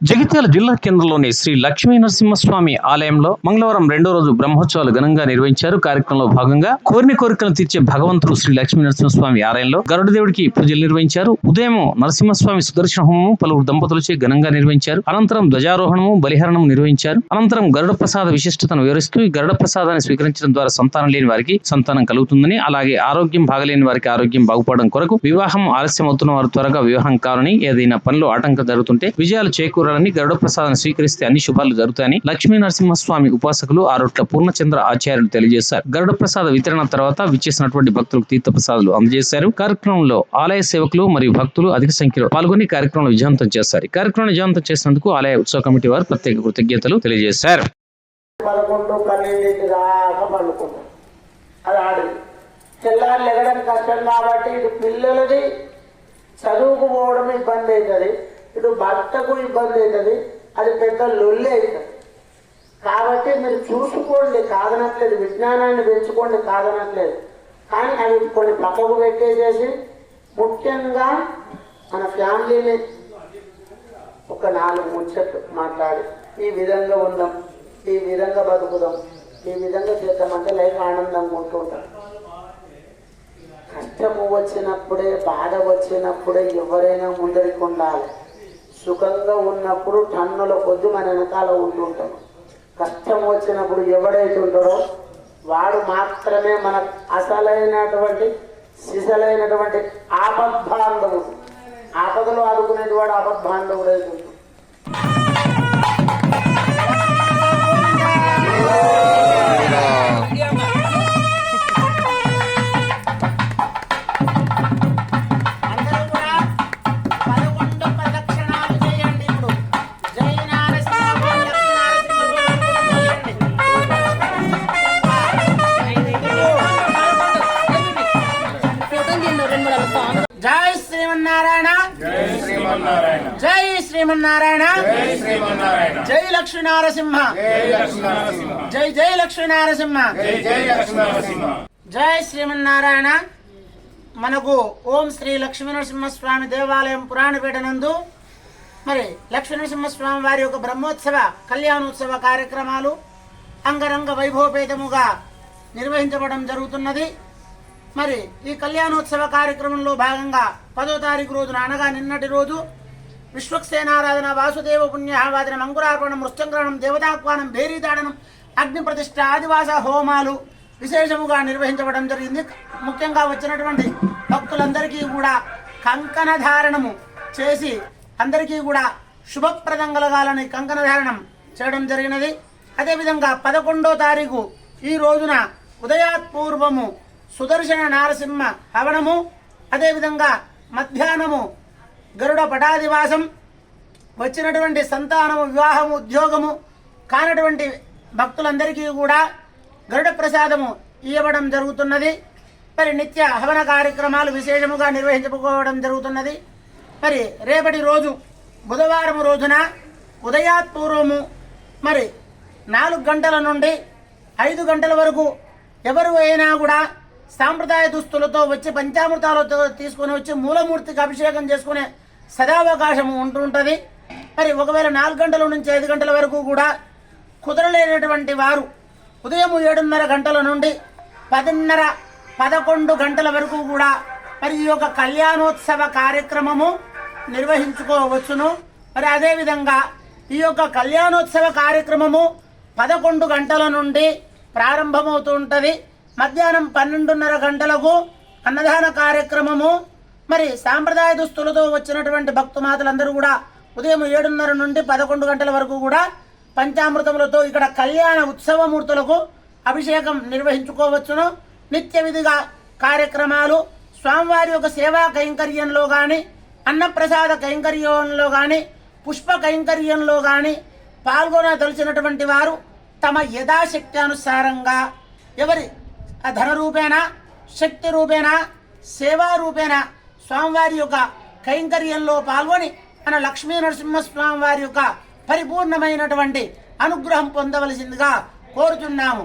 జగిత్యాల జిల్లా కేంద్రంలోని శ్రీ లక్ష్మీ నరసింహస్వామి ఆలయంలో మంగళవారం రెండో రోజు బ్రహ్మోత్సవాలు ఘనంగా నిర్వహించారు. కార్యక్రమంలో భాగంగా కోరిన కోరికలను తీర్చే భగవంతుడు శ్రీ లక్ష్మీ నరసింహస్వామి ఆలయంలో గరుడ దేవుడికి పూజలు నిర్వహించారు. ఉదయం నరసింహస్వామి సుదర్శన హోమము పలువురు దంపతులచే ఘనంగా నిర్వహించారు. అనంతరం ధ్వజారోహణము బలిహరణము నిర్వహించారు. అనంతరం గరుడ ప్రసాద విశిష్టతను వివరిస్తూ ఈ గరుడ ప్రసాదాన్ని స్వీకరించడం ద్వారా సంతానం లేని వారికి సంతానం కలుగుతుందని అలాగే ఆరోగ్యం బాగలేని వారికి ఆరోగ్యం బాగుపడడం కొరకు వివాహం ఆలస్యం అవుతున్న వారు త్వరగా వివాహం కారని ఏదైనా పనిలో ఆటంకం జరుగుతుంటే విజయాలు చేకూరాలని గరుడ ప్రసాదం స్వీకరిస్తే అన్ని శుభాలు జరుగుతాయని లక్ష్మీ నరసింహస్వామి ఉపాసకులు ఆరోట్ల పూర్ణచంద్ర ఆచార్యులు తెలియజేశారు. గరుడ ప్రసాద వితరణ తర్వాత విచ్చేసినటువంటి భక్తులకు తీర్థ ప్రసాదాలు అందజేశారు. కార్యక్రమంలో ఆలయ సేవకులు మరియు భక్తులు అధిక సంఖ్యలో పాల్గొని కార్యక్రమంలో విజయవంతం చేశారు. కార్యక్రమం విజయవంతం చేసినందుకు ఆలయ ఉత్సవ కమిటీ వారు ప్రత్యేక కృతజ్ఞతలు తెలియజేశారు. పదకొండు కష్టం కాబట్టి పిల్లలది. ఇబ్బంది అవుతుంది. ఇప్పుడు భర్తకు ఇబ్బంది అవుతుంది అది పెద్ద లొల్లి అవుతుంది. కాబట్టి మీరు చూసుకోండి కాదనట్లేదు విజ్ఞానాన్ని పెంచుకోండి కాదనట్లేదు. కానీ అవి కొన్ని పక్కకు పెట్టేసేసి ముఖ్యంగా మన ఫ్యామిలీని ఒక నాలుగు ముచ్చట్లు మాట్లాడి ఈ విధంగా ఉందాం ఈ విధంగా బతుకుదాం ఈ విధంగా చేద్దామంటే లైఫ్ ఆనందంగా ఉంటుంటాం కష్టము వచ్చినప్పుడే బాధ వచ్చినప్పుడే ఎవరైనా ముందరికి ఉండాలి. సుఖంగా ఉన్నప్పుడు టన్నుల కొద్ది మన వెనకాల ఉంటుంటాం. కష్టం వచ్చినప్పుడు ఎవడైతే ఉంటాడో వాడు మాత్రమే మన అసలైనటువంటి సిసలైనటువంటి ఆపద్బాంధవుడు. ఆపదలు ఆదుకునేటి వాడు ఆపద్బాంధవుడు అవుతుంది జై శ్రీమన్నారాయణ. జై శ్రీమన్నారాయణ. జై లక్ష్మీ నరసింహ జై జై లక్ష్మీ నరసింహ జై శ్రీమన్నారాయణ. మనకు ఓం శ్రీ లక్ష్మీ నరసింహస్వామి దేవాలయం పురాణపేట నందు మరి లక్ష్మీ నరసింహస్వామి వారి యొక్క బ్రహ్మోత్సవ కళ్యాణోత్సవ కార్యక్రమాలు అంగరంగ వైభవపేతముగా నిర్వహించబడడం జరుగుతున్నది. మరి ఈ కళ్యాణోత్సవ కార్యక్రమంలో భాగంగా పదో తారీఖు రోజున అనగా నిన్నటి రోజు విశ్వక్సేనారాధన వాసుదేవ పుణ్యవాదనం అంకురార్పణం మృత్యంగ్రహణం దేవతాహ్వానం భేరీదాడనం అగ్ని ప్రతిష్ట ఆదివాస హోమాలు విశేషముగా నిర్వహించబడడం జరిగింది. ముఖ్యంగా వచ్చినటువంటి భక్తులందరికీ కూడా కంకణ ధారణము చేసి అందరికీ కూడా శుభప్రదం కలగాలని కంకణ ధారణం చేయడం జరిగినది. అదేవిధంగా పదకొండో తారీఖు ఈ రోజున ఉదయాత్పూర్వము సుదర్శన నారసింహ హవనము అదేవిధంగా మధ్యాహ్నము గరుడ పటాదివాసం వచ్చినటువంటి సంతానము వివాహము ఉద్యోగము కానటువంటి భక్తులందరికీ కూడా గరుడ ప్రసాదము ఇవ్వడం జరుగుతున్నది. మరి నిత్య హవన కార్యక్రమాలు విశేషముగా నిర్వహించుకోవడం జరుగుతున్నది. మరి రేపటి రోజు బుధవారం రోజున ఉదయాత్పూర్వము మరి నాలుగు గంటల నుండి ఐదు గంటల వరకు ఎవరు అయినా కూడా సాంప్రదాయ దుస్తులతో వచ్చి పంచామృతాలతో తీసుకొని వచ్చి మూలమూర్తికి అభిషేకం చేసుకునే సదావకాశం ఉంటుంటుంది మరి ఒకవేళ నాలుగు గంటల నుంచి ఐదు గంటల వరకు కూడా కుదరలేనటువంటి వారు ఉదయం ఏడున్నర గంటల నుండి పదిన్నర పదకొండు గంటల వరకు కూడా మరి ఈ యొక్క కళ్యాణోత్సవ కార్యక్రమము నిర్వహించుకోవచ్చును. మరి అదేవిధంగా ఈ యొక్క కళ్యాణోత్సవ కార్యక్రమము పదకొండు గంటల నుండి ప్రారంభమవుతూ ఉంటుంది. మధ్యాహ్నం పన్నెండున్నర గంటలకు అన్నదాన కార్యక్రమము. మరి సాంప్రదాయ దుస్తులతో వచ్చినటువంటి భక్తుమాతలందరూ కూడా ఉదయం ఏడున్నర నుండి పదకొండు గంటల వరకు కూడా పంచామృతములతో ఇక్కడ కళ్యాణ ఉత్సవమూర్తులకు అభిషేకం నిర్వహించుకోవచ్చును. నిత్య విధిగా కార్యక్రమాలు స్వామివారి యొక్క సేవా కైంకర్యంలో కానీ అన్నప్రసాద కైంకర్యంలో కానీ పుష్ప కైంకర్యంలో గాని పాల్గొనదలిచినటువంటి వారు తమ యథాశక్తి అనుసారంగా ఎవరి ధనరూపేణ శక్తి రూపేణ సేవారూపేణ స్వామివారి యొక్క కైంకర్యంలో పాల్గొని మన లక్ష్మీ నరసింహస్వామి వారి యొక్క పరిపూర్ణమైనటువంటి అనుగ్రహం పొందవలసిందిగా కోరుతున్నాము